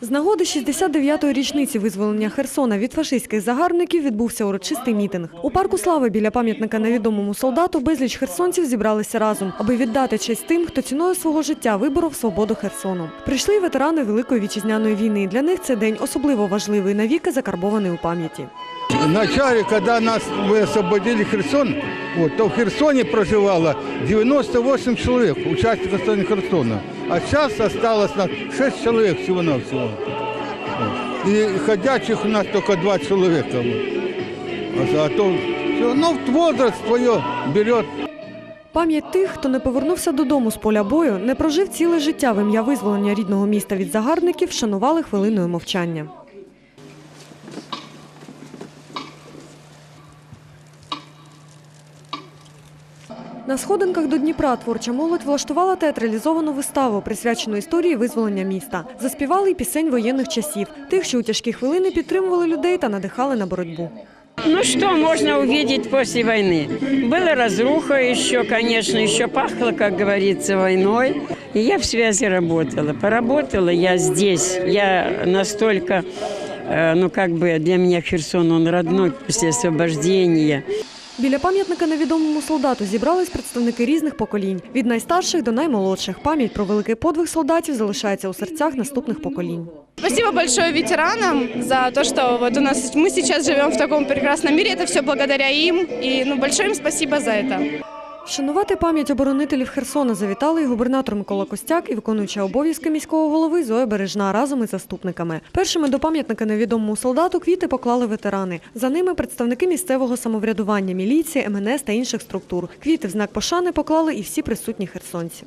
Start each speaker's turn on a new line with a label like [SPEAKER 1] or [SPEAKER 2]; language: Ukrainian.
[SPEAKER 1] З нагоди 69-ї річниці визволення Херсона від фашистських загарбників відбувся урочистий мітинг. У парку слави біля пам'ятника невідомому солдату безліч херсонців зібралися разом, аби віддати честь тим, хто ціною свого життя виборов свободу Херсону. Прийшли ветерани Великої вітчизняної війни. Для них цей день особливо важливий, навіки закарбований у пам'яті.
[SPEAKER 2] Начале, когда нас вы освободили Херсон, вот, то в Херсоне проживало 98 человек, участников Херсона. А сейчас осталось нас 6 человек всего-навсего. Вот. И ходячих у нас только 2 человека. А, то ну, возраст твое берет
[SPEAKER 1] Пам'ять тих, хто не повернувся додому з поля бою, не прожив ціле життя в ім'я визволення рідного міста від загарбників, шанували хвилиною мовчання. На сходинках до Дніпра творча молодь влаштувала театралізовану виставу, присвячену історії визволення міста. Заспівали й пісень воєнних часів, тих, що у тяжкі хвилини підтримували людей та надихали на боротьбу.
[SPEAKER 3] Ну что можно увидеть после войны? Была разруха еще, конечно, еще пахло, как говорится, войной. И я в связи работала. Поработала я здесь. Я настолько, э, ну как бы для меня Херсон, он родной после освобождения.
[SPEAKER 1] Біля пам'ятника невідомому солдату зібрались представники різних поколінь від найстарших до наймолодших. Пам'ять про великий подвиг солдатів залишається у серцях наступних поколінь.
[SPEAKER 4] Спасибо большое ветеранам за то, что вот у нас мы сейчас живем в таком прекрасном мире. Это все благодаря им. И ну, большое им спасибо за это.
[SPEAKER 1] Шанувати пам'ять оборонителів Херсона завітали і губернатор Микола Костяк, і виконуюча обов'язки міського голови Зоя Бережна разом із заступниками. Першими до пам'ятника невідомому солдату квіти поклали ветерани. За ними представники місцевого самоврядування, міліції, МНС та інших структур. Квіти в знак пошани поклали і всі присутні херсонці.